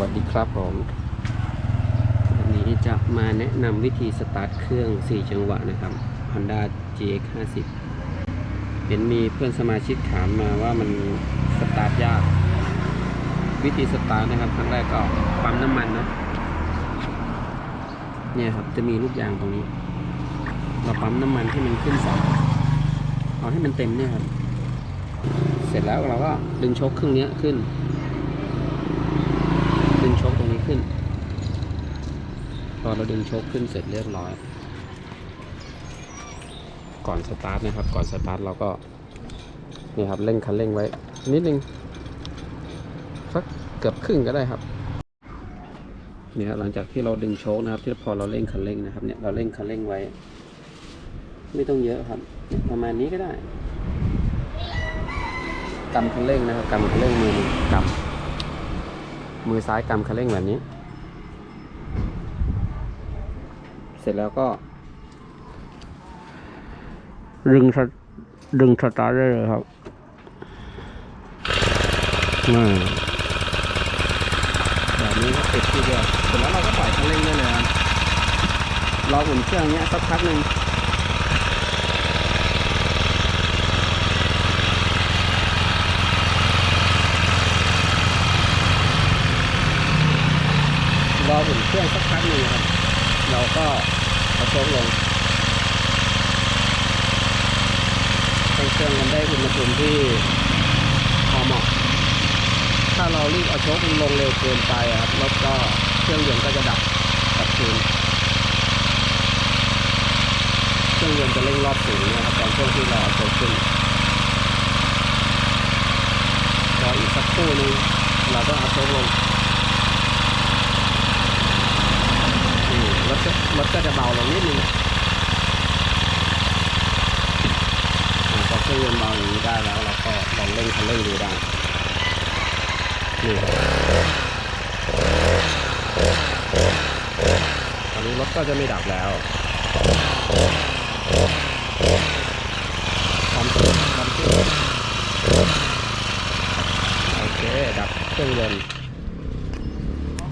วัสดีครับผมวันนี้จะมาแนะนำวิธีสตาร์ทเครื่อง 4 จังหวะนะครับ Honda GX 50เห็นมีเพื่อนสมาชิกถามมาว่ามันสตาร์ทยาก วิธีสตาร์ทนะครับครั้งแรกก็ปั๊มน้ำมันนะ เนี่ยครับจะมีลูกยางตรงนี้ เราปั๊มน้ำมันให้มันขึ้นสองเอาให้มันเต็มเนี่ยครับ เสร็จแล้วเราก็ดึงชคครึ่งนี้ขึ้น ดึงโชคตรงนี้ขึ้น พอเราดึงโชคขึ้นเสร็จเรียบร้อย ก่อนสตาร์ทนะครับ ก่อนสตาร์ทเราก็นี่ครับเร่งคันเร่งไว้ นิดนึงสักเกือบครึ่งก็ได้ครับนี่ครับหลังจากที่เราดึงโชคนะครับ ที่พอเราเร่งคันเร่งนะครับเนี่ยเราเร่งคันเร่งไว้ ไม่ต้องเยอะครับ ประมาณนี้ก็ได้กำคันเร่งนะครับกำคันเร่งมือกำ มือซ้ายกำคันเร่งแบบนี้ เสร็จแล้วก็ ดึงสดึงสตาร์ได้เลยครับอ่าแบบนี้ก็ติดทีเดียวเสร็จแล้วเราก็ปล่อยคันเร่งได้เลยครับรออุ่นเครื่องเนี้ยสักพักหนึ่ง ออุ่นเครื่องสักพักหนึ่งครับ เราก็เอาโชคลงให้เครื่องมันได้อุณหภูมิที่พอเหมาะ ถ้าเรารีบเอาโชคลงเร็วเกินไปครับรถก็เครื่องยนต์ก็จะดับดับคืนเครื่องยนต์จะเร่งรอบสูงนะครับตอนช่วงที่เราเอาโชคขึ้นพออีกสักครู่หนึงเราก็เอาโชคลงอืม รถก็รถก็จะเบาลงนิดนึงพอเครื่องยนต์เบาอย่างนี้ได้แล้วเราก็ลองเร่งคันเร่งดูได้นี่ตอนนี้รถก็จะไม่ดับแล้วพร้อมขึ้นพร้อมขึ้นโอเค ดับเครื่องยนต์